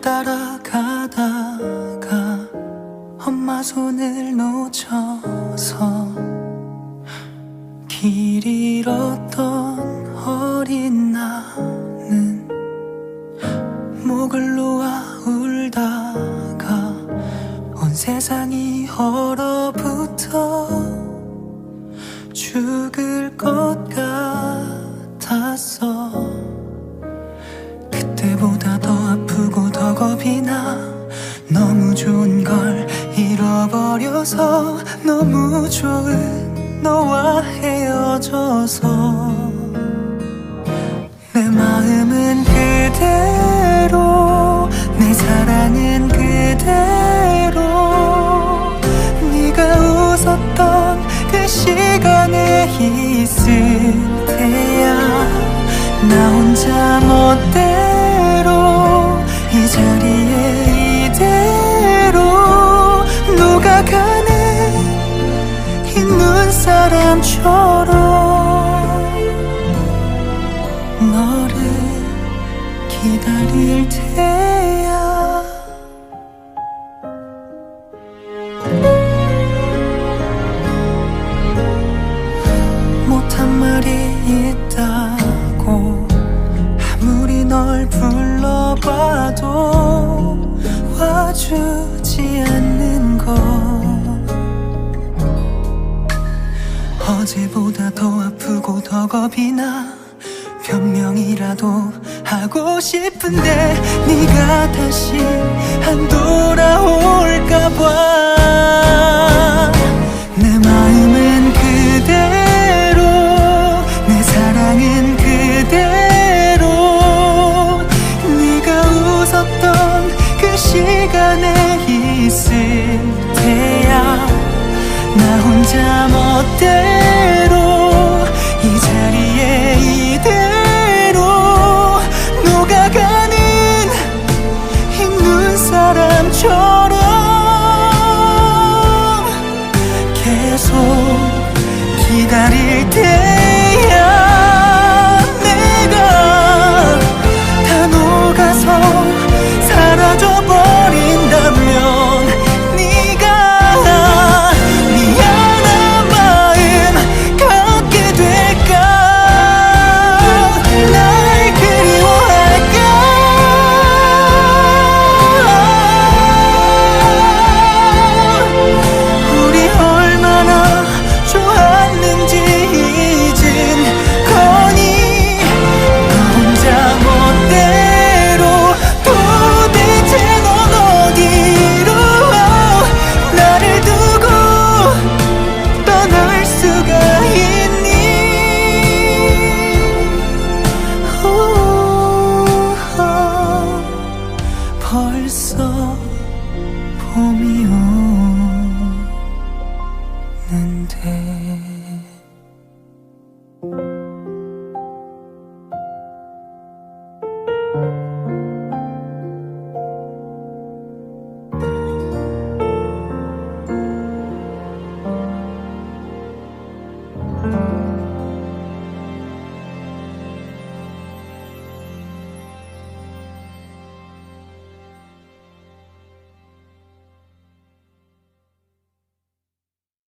따라가다가 엄마 손을 놓쳐서 길 잃었던 어린 나는 목을 놓아 울다가 온 세상이 얼어붙어 죽을 것 같았어 그때보다 더 좋은 걸 잃어버려서 너무 좋은 너와 헤어져서 내 마음은 그대로 내 사랑은 그대로. 네가 웃었던 그 시간에 있을 때야. 나 혼자 멋대로 이 자리에 이대로 녹아가는 이 눈사람처럼 너를 기다릴 테야. 못한 말이 있다고 아무리 널 불러봐도 와주지 않는 더 겁이 나 변명이라도 하고 싶은데 네가 다시 안 돌아올까봐 내 마음은 그대로 내 사랑은 그대로. 네가 웃었던 그 시간에 있을 테야. 나 혼자 멋대로 day.